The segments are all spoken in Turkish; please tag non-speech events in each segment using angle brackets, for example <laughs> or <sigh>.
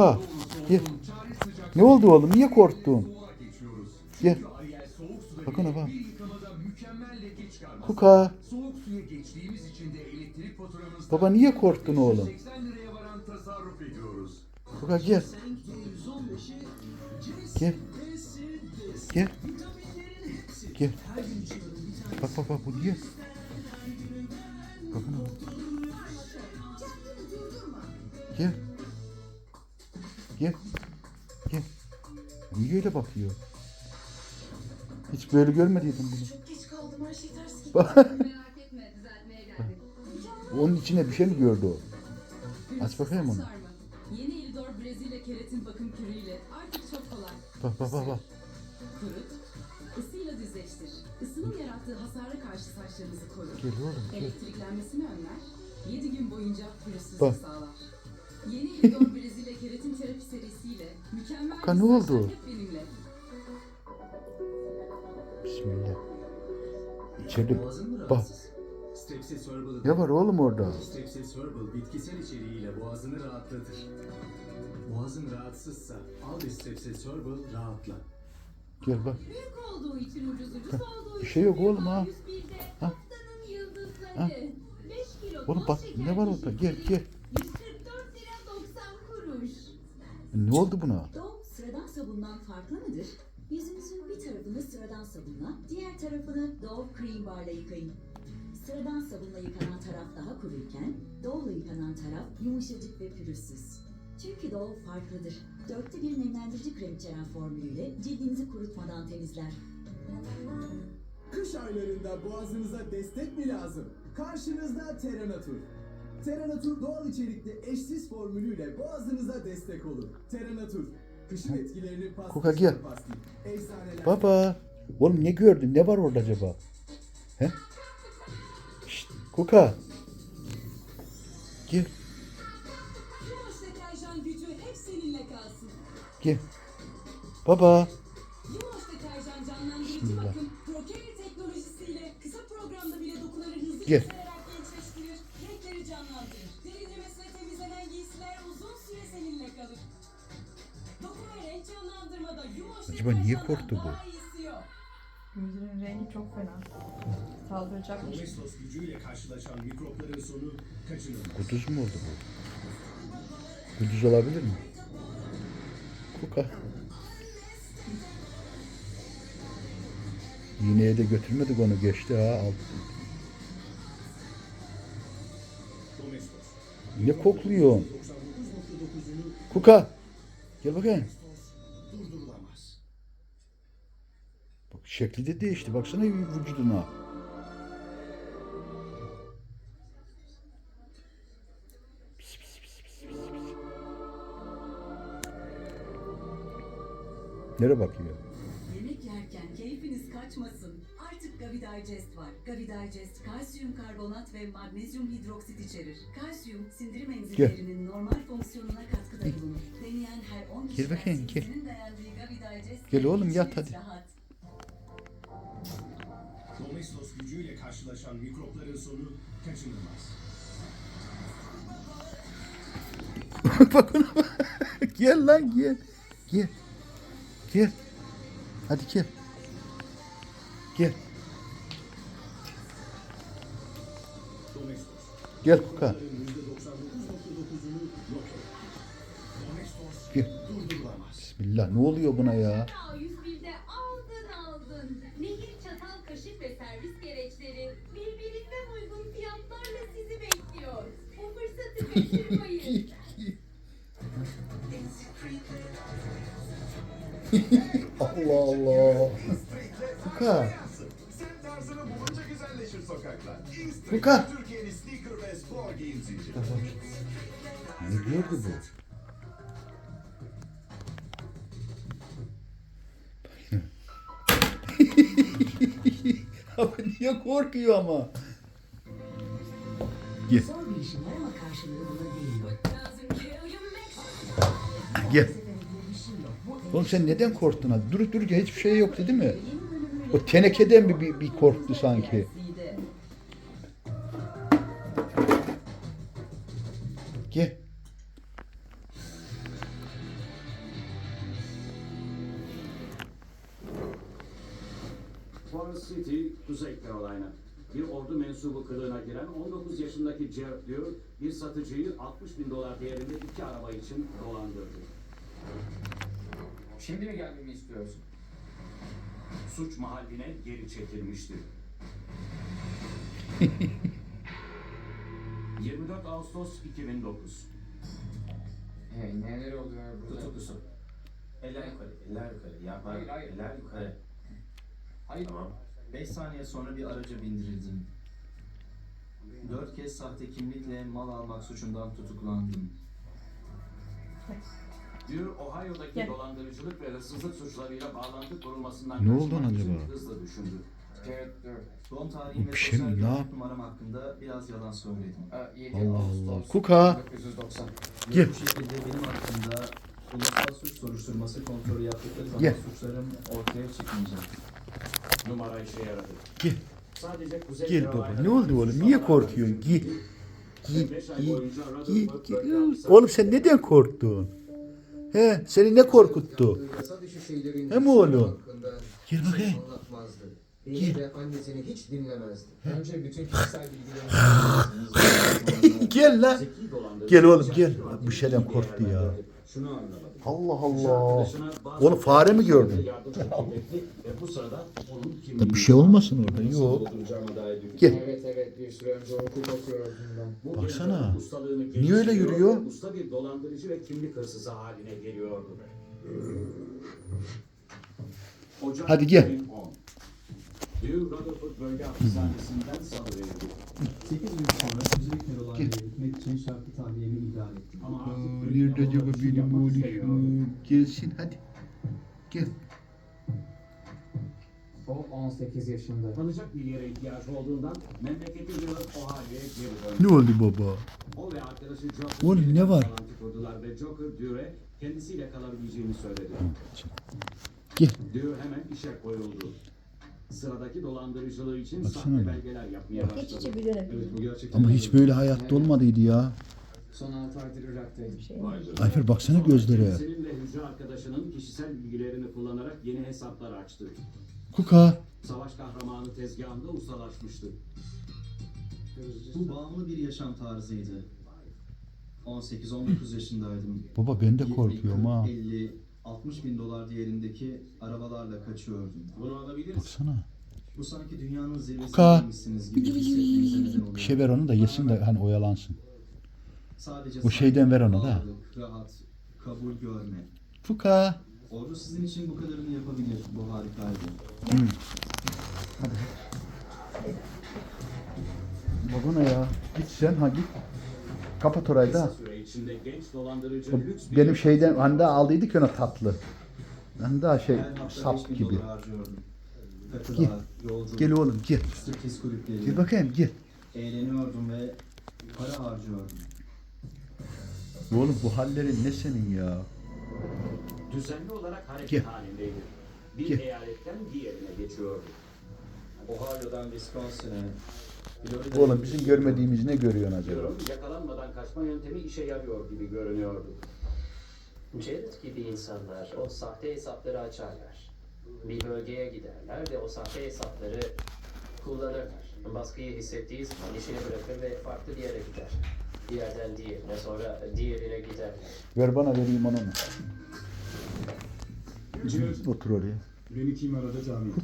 Ha, gel. Ne oldu oğlum? Niye korktun? Gel. Bakın bak. Kuka. Baba niye korktun oğlum? 80 liraya varan tasarruf ediyoruz. Kuka gel. Gel. Gel. Gel. Bak bak bak bu niye? Bakın bak. Gel. Gel. Gel. Niye öyle bakıyor? Hiç böyle görmediydim bunu. Çok geç kaldım her şey ters. Bak. Merak etme düzeltmeye geldik. Onun içine bir şey mi gördü o? Aç bakayım onu. Sarma. Yeni Elidor Brezilya keratin bakım kürüyle artık çok kolay. Bak bak bak bak. Kurut, ısıyla düzleştir. Isının yarattığı hasara karşı saçlarınızı korur. Gel oğlum gel. Elektriklenmesini önler, 7 gün boyunca pürüzsüzlük Bak. sağlar. Yeni Elidor Brezilya keratin terapi serisiyle mükemmel ne oldu? hep benimle. Bismillah. İçeride Boğazın mı bak. rahatsız? Ne var oğlum orada? Strepsis herbal bitkisel içeriğiyle boğazını rahatlatır. Boğazın rahatsızsa al bir Strepsis herbal rahatla. Gel bak. Büyük olduğu için ucuz ucuz olduğu Bir şey yok oğlum ha. 101'de Ha. haftanın yıldızları. Ha. 5 kilo Oğlum toz bak şeker ne var orada? Gel gel. Ne oldu buna? Dove sıradan sabundan farklı mıdır? Yüzünüzün bir tarafını sıradan sabunla, diğer tarafını Dove Cream Bar'la yıkayın. Sıradan sabunla yıkanan taraf daha kuruyken, Dove'la yıkanan taraf yumuşacık ve pürüzsüz. Çünkü Dove farklıdır. Dörtte bir nemlendirici krem içeren formülüyle cildinizi kurutmadan temizler. Kış aylarında boğazınıza destek mi lazım? Karşınızda Teranatur. Teranatur doğal içerikli eşsiz formülüyle boğazınıza destek olur. Teranatur. Kışın etkilerini pastası Kuka gel. Eczaneler. Baba. Oğlum ne gördün? Ne var orada acaba? He? Şşt, Kuka. Gel Yumaş deterjan gücü hep seninle kalsın. gel. Baba. Yumaş deterjan canlandırıcı Bismillah. bakım Procare teknolojisiyle kısa programda bile dokuları hızlı Gel. Acaba niye korktu bu? Gözünün rengi çok fena. Saldıracakmış. Domestos gücüyle karşılaşan mikropların sonu kaçınılmaz. Kuduz mu oldu bu? Kuduz olabilir mi? Kuka. Yineye de götürmedik onu geçti ha. Alt. Ne kokluyorsun? 99.9'unu Kuka. Gel bakayım. Şekli de değişti. Baksana vücuduna. Pis, pis, pis, pis, pis, pis. Nereye bakıyor? Yemek yerken keyfiniz kaçmasın. Artık Gavi Digest var. Gavi Digest kalsiyum karbonat ve magnezyum hidroksit içerir. Kalsiyum sindirim enzimlerinin normal fonksiyonuna katkıda bulunur. Deneyen her 10 kişiden bakayım, gel. 8'inin beğendiği Gavi Digest Gel oğlum, yat hadi. Rahat. Domestos gücüyle karşılaşan mikropların sonu kaçınılmaz. bak ona bak. gel lan gel. Gel. Gel. Hadi gel. Gel. Gel Kuka. Mikropların %99.9'unu yok eder. Domestos Gel. durdurulamaz. Bismillah. Ne oluyor buna ya? Ve spor giyim zinciri. Ne gördü bu? <laughs> Abi niye korkuyor ama? Gel. Gel. Oğlum sen neden korktun abi? Durup dururken hiçbir şey yoktu değil mi? O tenekeden mi bir, bir korktu sanki? Gel. City, Kuzey Carolina. Bir ordu mensubu kılığına giren 19 yaşındaki Jared Dior, bir satıcıyı 60 bin dolar değerinde iki araba için dolandırdı. Şimdi mi gelmemi istiyorsun? Suç mahalline geri çekilmişti. <laughs> 24 Ağustos 2009. Hey, neler oluyor burada? Tutuklusun. Eller yukarı, eller yukarı. Yapma. Hayır, hayır. Eller yukarı. Hayır. Tamam. 5 saniye sonra bir araca bindirildin. 4 kez sahte kimlikle mal almak suçundan tutuklandın. Diyor Ohio'daki Gel. dolandırıcılık ve hırsızlık suçlarıyla bağlantı kurulmasından Ne oldu lan için acaba? hızlı düşündü. Jared dur. Doğum ve Bir şey mi? sosyal Ne güvenlik numaram hakkında biraz yalan söyledim. Aa, 7 Allah Ağustos Allah. Kuka. 1990. Gel. Bu şekilde benim hakkında ulusal suç soruşturması kontrolü yaptıkları zaman Gel. suçlarım ortaya çıkmayacak. Numara işe yaradı. Gel. Sadece Kuzey Gel baba. Ne oldu oğlum? Niye korkuyorsun? Gel. Gel, gel, gel, gel. Oğlum sen neden korktun? He, seni ne korkuttu? He mi oğlum? hakkında Gel hiç bakayım. Beni ve annesini hiç dinlemezdi. Önce bütün <laughs> kişisel bilgilerini Gel lan. Gel oğlum, gel. Bu şeyden korktu ya. Şunu anlamadım. Allah Allah. Onu fare mi gördün? Ya bir şey olmasın orada. Yok. Gel. Evet evet bir süre önce hukuk okuyordum ben. Bu Baksana. Niye öyle yürüyor? Usta bir dolandırıcı ve kimlik hırsızı haline geliyordu. Hadi gel. 2010. New Rutherford bölge hapishanesinden salıverildi. 8 gün sonra Kuzey Carolina'ya gitmek için şartlı tahliyemi ihlal ettim. Ama artık Nerede acaba benim oğlum? Gelsin hadi. Gel. O 18 yaşında. Kalacak bir yere ihtiyacı olduğundan memleketi River Ohio'ya geri döndü. Ne oldu baba? O ve arkadaşı Joker Oğlum, ne var? kurdular ve Joker Dure'e kendisiyle kalabileceğini söyledi. Gel. Dure hemen işe koyuldu. Sıradaki dolandırıcılığı için Baksana sahte belgeler yapmaya başladı. Evet bu gerçekten Ama hiç böyle hayatta olmadıydı ya. Son 6 aydır Irak'taydım. Ayfer baksana gözlere. Senin ve hücre arkadaşının kişisel bilgilerini kullanarak yeni hesaplar açtı. Kuka. Savaş kahramanı tezgahında ustalaşmıştı. Bu bağımlı bir yaşam tarzıydı. 18-19 yaşındaydım. Baba ben de 20, korkuyorum 40, ha. 50, 60 bin dolar değerindeki arabalarla kaçıyordum. Bunu alabiliriz. Baksana. Bu sanki dünyanın zirvesindeymişsiniz gibi hissetmenize neden oluyor. Bir şey ver onu da yesin de hani oyalansın. Sadece O şeyden ver ona da. sağlık, rahat, kabul görme. Kuka. Ordu sizin için bu kadarını yapabilir. Bu harikaydı. Babana ya. Git sen ha git. Kapat orayı da. Kısa süre içinde genç dolandırıcı lüks bir benim şeyden hani daha aldıydık ona tatlı. Hani daha şey sap 5000 gibi. yolculuk, Gel oğlum gel. kulüpleri. Gel bakayım gel. Eğleniyordum ve para harcıyordum. Oğlum bu hallerin ne senin ya? düzenli olarak hareket Gel. halindeydi. Bir Gel. eyaletten diğerine geçiyordu. Ohio'dan Wisconsin'e, Oğlum bizim görmediğimiz ne görüyorsun acaba? Diyorum yakalanmadan kaçma yöntemi işe yarıyor gibi görünüyordu. Jared gibi insanlar o sahte hesapları açarlar. Bir bölgeye giderler ve o sahte hesapları kullanırlar. Baskıyı hissettiği zaman işini bırakır ve farklı bir yere gider. Bir yerden diğerine sonra diğerine giderler. Ver bana vereyim onu. Otur oraya. beni kim aradı tahmin et.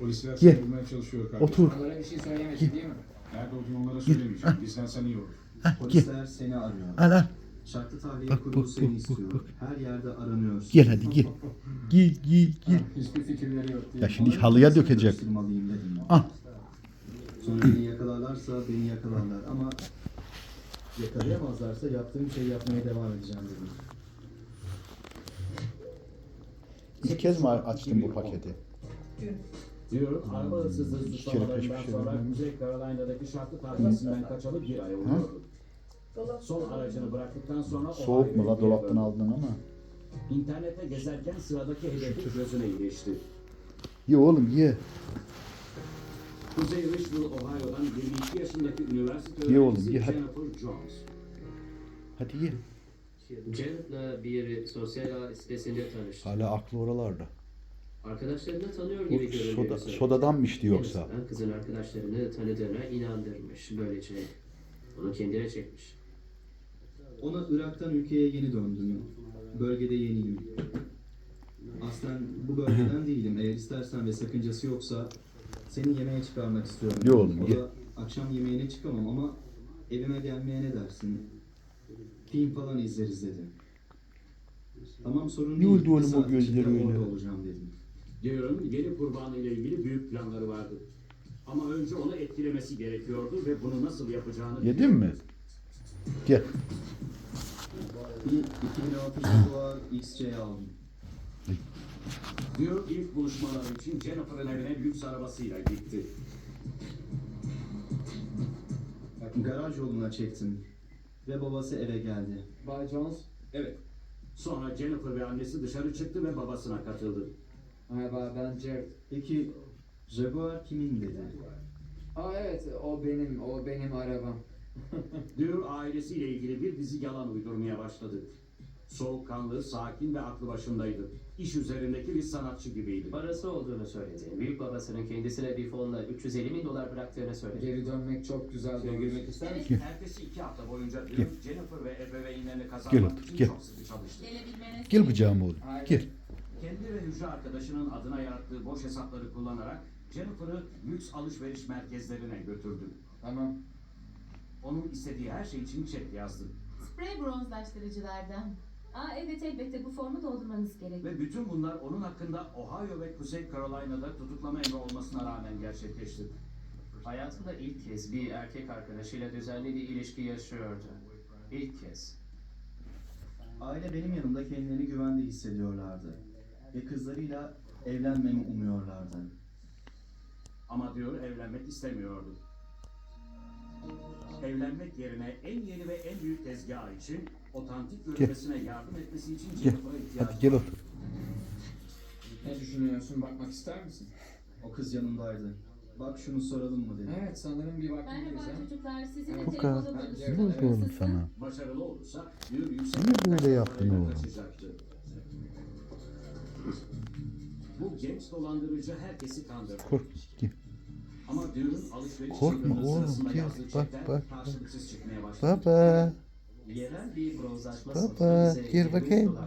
Polisler Gel. seni bulmaya çalışıyor kardeşim. Otur. Onlara bir şey söylemedin değil mi? Nerede olduğunu onlara söylemeyeceğim. Bizden sen iyi olur. Polisler seni arıyor. Al al. Şartlı tahliye Bak, kurulu bak, seni bak, istiyor. bak, Her yerde aranıyorsun. Gel hadi gel. <laughs> Gel gel gel. Hiçbir fikirleri yok değil Ya mi? şimdi halıya dökecek. Göstermalıyım dedim. Al. Sonra beni yakalarlarsa beni yakalarlar ama yakalayamazlarsa yaptığım şeyi yapmaya devam edeceğim dedim. İlk kez mi açtın bu paketi? Diyor, araba hırsızlığı suçlamalarından sonra vermem. Kuzey Carolina'daki şartlı tahliyesinden kaçalı bir ay oluyordu. Son aracını bıraktıktan sonra Soğuk mu la dolaptan aldın ama. İnternete gezerken sıradaki hedefi gözüne ilişti. Ye oğlum ye. Kuzey Richville, Ohio'dan 22 yaşındaki üniversite Ye oğlum, öğrencisi ye hadi. Jennifer Jones. Hadi ye. Jared'la bir sosyal ağ sitesinde tanıştım. Hala aklı oralarda. Arkadaşlarını tanıyor gibi görünüyor. soda, söyledi. sodadan mı içti En yoksa? kızın arkadaşlarını tanıdığına inandırmış. Böylece onu kendine çekmiş. Ona Irak'tan ülkeye yeni döndüm. Bölgede yeniyim. Aslen bu bölgeden <laughs> değilim. Eğer istersen ve sakıncası yoksa seni yemeğe çıkarmak istiyorum. Yo oğlum, O da akşam yemeğine çıkamam ama evime gelmeye ne dersin? Film falan izleriz dedi. Tamam sorun Ne değil. oldu Bir oğlum o gözleri öyle? olacağım dedim. Diyorum yeni kurbanı ile ilgili büyük planları vardı. Ama önce onu etkilemesi gerekiyordu ve bunu nasıl yapacağını Yedin mi? Gel. Bir 2006 Jaguar XC aldım. Diyor ilk buluşmalar için Jennifer'ın evine lüks arabasıyla gitti. Garaj yoluna çektim. Ve babası eve geldi. Bay Jones. Evet. Sonra Jennifer ve annesi dışarı çıktı ve babasına katıldı. Merhaba ben Jared. Peki Jaguar kimin dedi? Aa evet o benim, o benim arabam. <laughs> Diyor ailesiyle ilgili bir dizi yalan uydurmaya başladı. Soğukkanlı, sakin ve aklı başındaydı. İş üzerindeki bir sanatçı gibiydi. Parası olduğunu söyledi. Büyük babasının kendisine bir fonla 350 bin dolar bıraktığını söyledi. Geri dönmek çok güzel. Şuraya girmek ister misin? Ertesi iki hafta boyunca diyor Jennifer ve ebeveynlerini Gel kazanmak otur, için gel. çok sıkı çalıştı. Gel kucağıma oğlum. Gel. Kendi ve hücre arkadaşının adına yarattığı boş hesapları kullanarak Jennifer'ı lüks alışveriş merkezlerine götürdü. Tamam. Onun istediği her şey için çek yazdı. Sprey bronzlaştırıcılardan. Aa evet elbette bu formu doldurmanız gerek. Ve bütün bunlar onun hakkında Ohio ve Kuzey Carolina'da tutuklama emri olmasına rağmen gerçekleşti. Hayatında ilk kez bir erkek arkadaşıyla düzenli bir ilişki yaşıyordu. İlk kez. Aile benim yanımda kendilerini güvende hissediyorlardı. Ve kızlarıyla evlenmemi umuyorlardı. Ama diyor evlenmek istemiyordu. Evlenmek yerine en yeni ve en büyük tezgah için otantik görünmesine yardım etmesi için Gel. Jennifer'a ihtiyacı Hadi gel otur. Ne düşünüyorsun? Bakmak ister misin? O kız yanımdaydı. Bak şunu soralım mı dedi. Evet sanırım bir vakitimiz Merhaba ha. çocuklar sizinle Bu telefonda. Ne oldu oğlum sana? Başarılı olursa diyor yüksek Niye böyle yaptın oğlum? Bu genç dolandırıcı herkesi kandırdı. Kork. Ama diyorun alışveriş Korkma oğlum, yazdığı Bak, bak. Baba. Yerel bir bronzlaşma Baba. 23 bakayım. ediyor.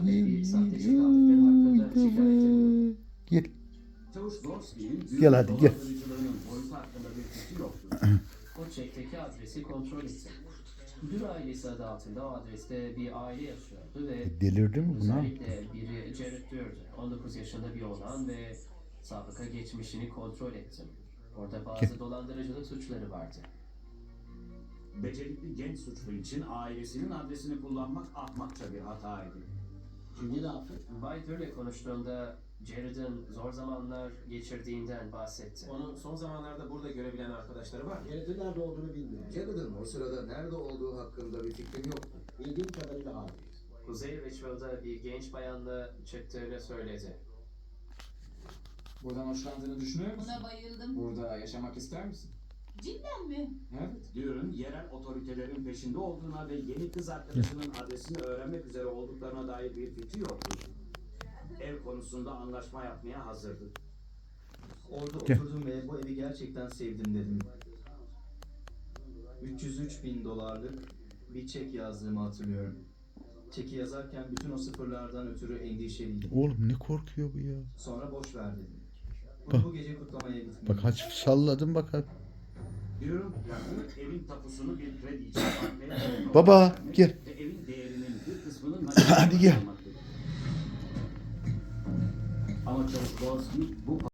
Gel. Hadi, gel. O çekteki adresi kontrol etti. Dür ailesi adı altında o adreste bir aile yaşıyordu ve Delirdi mi buna? özellikle Jared Dür'dü. 19 yaşında bir oğlan ve sabıka geçmişini kontrol ettim. Orada bazı dolandırıcılık suçları vardı. Becerikli genç suçlu için ailesinin adresini kullanmak ahmakça bir hataydı. Şimdi ne yaptın? Bay Dür'le konuştuğumda Jared'ın zor zamanlar geçirdiğinden bahsetti. Onu son zamanlarda burada görebilen arkadaşları var. Jared'in nerede olduğunu bilmiyorum. Jared'ın o sırada nerede olduğu hakkında bir fikrim yoktu. Bildiğim kadarıyla abi. Kuzey Richville'da bir genç bayanla çıktığını söyledi. Buradan hoşlandığını düşünüyor musun? Buna bayıldım. Burada yaşamak ister misin? Cidden mi? Evet. Diyor'un yerel otoritelerin peşinde olduğuna ve yeni kız arkadaşının adresini öğrenmek üzere olduklarına dair bir fikri yoktu. Ev konusunda anlaşma yapmaya hazırdı. Orada Gel. oturdum ve bu evi gerçekten sevdim dedim. 303 bin dolarlık bir çek yazdığımı hatırlıyorum. Çeki yazarken bütün o sıfırlardan ötürü endişeliydim. Oğlum ne korkuyor bu ya? Sonra boş ver dedim. Bak. Bu gece kutlamaya gittim. Bak hafif salladım bak hadi. Diyorum yakın evin tapusunu bir kredi için <laughs> Baba, gel. Ve evin değerinin bir kısmının <laughs> Hadi gel. Ama Gorski bu